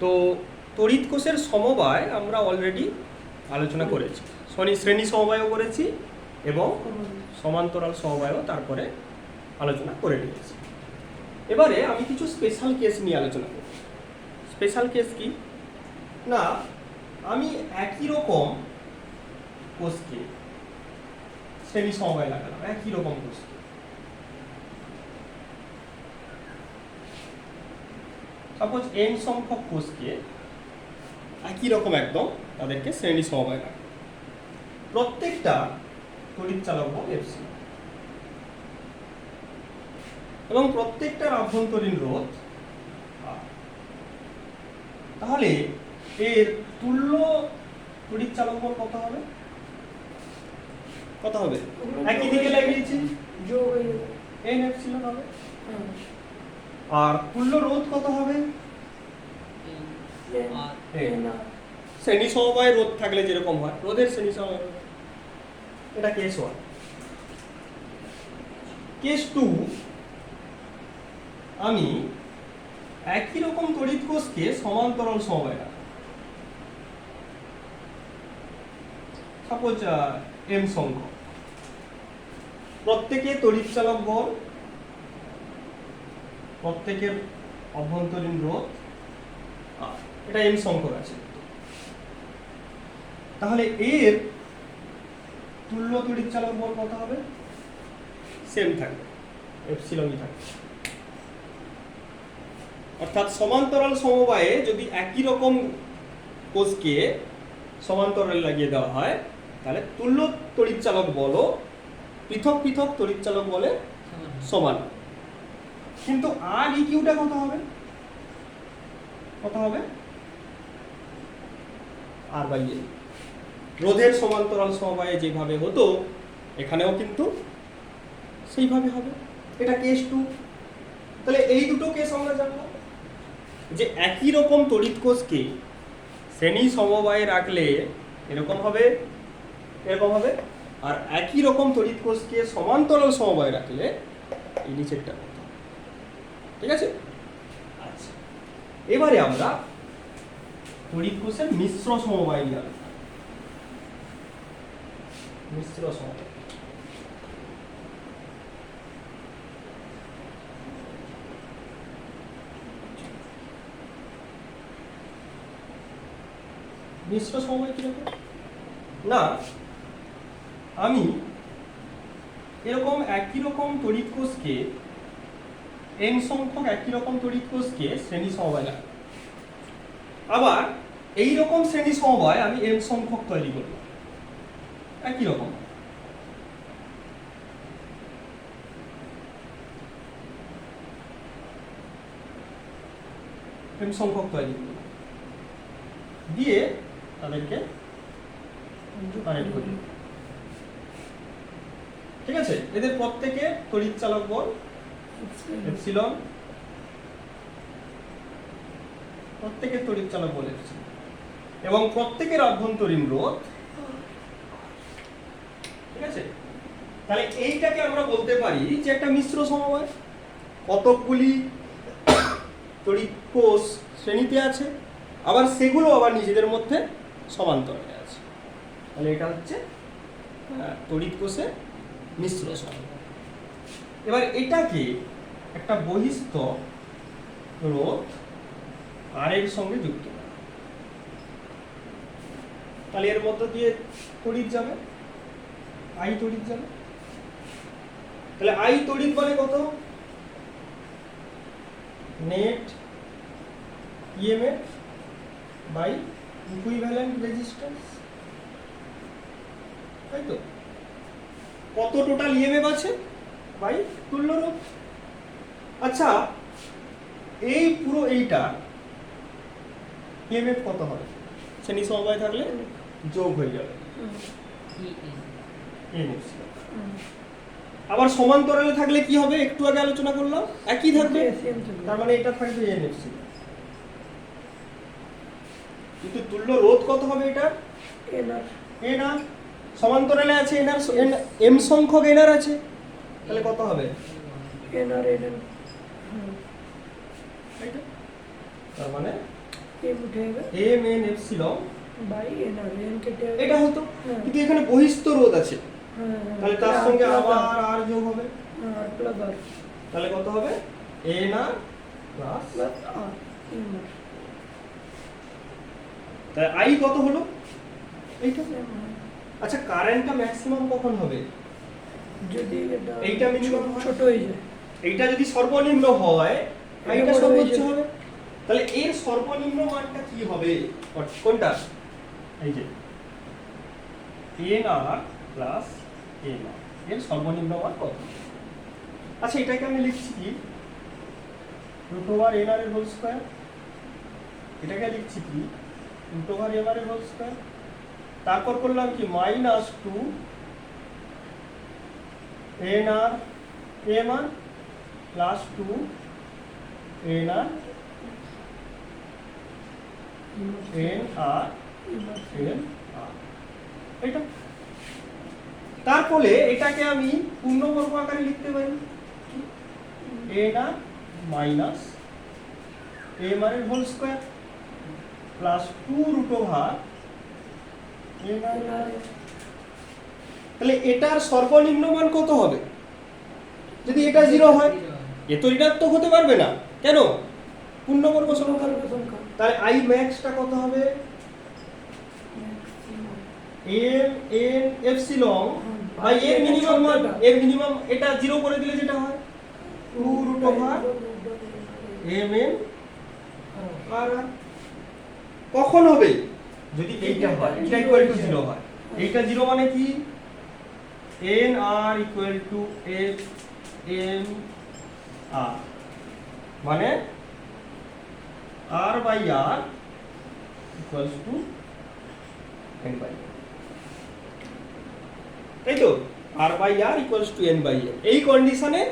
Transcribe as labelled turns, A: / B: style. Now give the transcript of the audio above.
A: তো তড়িৎ কোষের সমবায় আমরা অলরেডি আলোচনা করেছি। শনি শ্রেণি সমবায়ও করেছি এবং সমান্তরাল সমবায়ও তারপরে আলোচনা করে নিয়েছি। এবারে আমি কিছু স্পেশাল কেস নিয়ে আলোচনা করব। স্পেশাল কেস কি? না, আমি একই রকম কোষকে শ্রেণি সমবায় লাগালাম, একই রকম কোষকে। সাপোজ এন সংখ্যক কোষকে একই রকম একদম তাদেরকে শ্রেণি সমবায় লাগালাম প্রত্যেকটা তড়িৎ চালক বল এপসিলন এবং প্রত্যেকটার আভ্যন্তরীণ রোধ তাহলে এর তুল্য তড়িৎ চালক বল কত হবে? কত হবে? একই দিকে লাগিয়েছি।
B: যোগ
A: এন এপসিলন হবে। আর তুল্য রোধ কত হবে? শ্রেণি সমবায় রোধ থাকলে যেরকম হয় রোধের শ্রেণি সমবায় এটা কেস ওয়ান কেস টু আমি একই রকম তড়িৎ কোষকে সমান্তরাল সমবায় রাখি সাপোজ এম সংখ্যক। প্রত্যেকে তড়িৎ চালক বল প্রত্যেকের অভ্যন্তরীণ রোধ এটা এম সংখ্যক আছে। তাহলে এর তুল্য তড়িৎ চালক বল কত হবে? সেম থাকবে এপসিলনই থাকবে। অর্থাৎ সমান্তরাল সমবায়ে যদি একই রকম কোষকে সমান্তরালে লাগিয়ে দেওয়া হয়, তাহলে তুল্য তড়িৎ চালক বলও পৃথক পৃথক তড়িৎ চালক বলে সমান। কিন্তু আর ইকিউটা কত হবে? কত হবে? আর বাই এন রোধের সমান্তরাল সমবায়ে যেভাবে হতো, এখানেও কিন্তু সেইভাবে হবে। এটা কেস টু তাহলে এই দুটো কেস আমরা জানলাম যে একই রকম তড়িৎ কোষকে শ্রেণি সমবায়ে রাখলে এরকম হবে এরকম হবে, আর একই রকম তড়িৎ কোষকে সমান্তরাল সমবায়ে রাখলে এই নিচেরটা হবে। ঠিক আছে? এবারে আমরা তড়িৎ কোষের মিশ্র সমবায় নিয়ে মিশ্র সমবায়। মিশ্র সমবায় কীরকম না, আমি এরকম একই রকম তড়িৎ কোষকে এন সংখ্যক একই রকম তড়িৎ কোষকে শ্রেণি সমবায় লাগাই আবার এই রকম শ্রেণি সমবায় আমি এন সংখ্যক তৈরি করব। একই রকম। এন সংখ্যক তৈরি করব। দিয়ে তাদেরকে কানেক্ট করি ঠিক আছে? এদের প্রত্যেকে তড়িৎ চালক বল এপসিলন প্রত্যেকের তড়িৎ চালক বল এবং প্রত্যেকের অভ্যন্তরীণ রোধ। ঠিক আছে? তাহলে এইটাকে আমরা বলতে পারি যে একটা মিশ্র সমবায়। কতকগুলি তড়িৎ কোষ শ্রেণীতে আছে, আবার সেগুলো আবার নিজেদের মধ্যে সমান্তরালে আছে। তাহলে এটা হচ্ছে তড়িৎ কোষের মিশ্র সমবায়। এবার এটাকে একটা বহিস্থ রোধ আর এর সঙ্গে যুক্ত। তাহলে এর মধ্য দিয়ে তড়িৎ যাবে আই তড়িৎ যাবে। তাহলে আই তড়িৎ মানে কত? Net EMF by equivalent resistance তাই তো? কত টোটাল ইএমএফ আছে? বাই তুল্য রোধ। আচ্ছা এই পুরো এইটা ইএমএফ কত হবে শ্রেণি সমবায় থাকলে যোগ হয়ে যাবে। আবার সমান্তরালে থাকলে কি হবে? একটু আগে আলোচনা করলাম। একই থাকবে? তার মানে এটা থাকবে এনএফসি কিন্তু তুল্য রোধ কত হবে এটা
B: এন আর
A: এনার সমান্তরালে আছে এনার এম সংখ্যক এনার আছে। তাহলে কত হবে?
B: এন আর এন এন
A: এইটা। তার মানে?
B: এম উঠে যাবে
A: M N epsilon
B: by N R N কেটে
A: এটা হতো
B: হ্যাঁ।
A: কিন্তু এখানে বহিস্থ রোধ আছে।
B: হ্যাঁ, হ্যাঁ।
A: তাহলে তার সঙ্গে আবার
B: আর।
A: যোগ হবে।
B: হ্যাঁ, প্লাস আর।
A: তাহলে কত হবে? N R plus
B: plus R
A: তাহলে আই কত হলো? এইটা আচ্ছা কারেন্টটা ম্যাক্সিমাম কখন হবে?
B: যদি এটা
A: এইটা হয়?
B: ছোট হয়ে যায়।
A: এইটা যদি সর্বনিম্ন হয়
B: এটা
A: এইটা সর্বোচ্চ হবে। তাহলে এর সর্বনিম্ন মানটা কি হবে? কোনটা? এই যে। N R plus N R এর সর্বনিম্ন মান কত? আচ্ছা এটাকে আমি লিখছি কি? রুট ওভার এন আর এর হোল স্কোয়ার এটাকে লিখছি কি? রুট ওভার এন আর এর হোল স্কোয়ার তারপর করলাম কি? Minus two N R M R plus two N R N R N R এটা তার ফলে এটাকে আমি পূর্ণবর্গ আকারে লিখতে পারি। N R minus M R এর whole square plus two root over তাহলে এটার সর্বনিম্ন মান কত হবে? যদি এটা জিরো হয় এ তো ঋণাত্মক হতে পারবে না। কেন? পূর্ণবর্গ সংখ্যা। তাহলে আই ম্যাক্সটা কত হবে? এম এন এপসিলন বাই এর মিনিমাম মান এর মিনিমাম এটা জিরো করে দিলে যেটা হয়? Two root over M N R. কখন হবে? যদি এইটা হয় এটা ইকুয়াল টু জিরো হয়। এইটা জিরো মানে কি? N R equal to F M R মানে R by R equals to N by তাই তো R by R equals to N by N এই কন্ডিশনে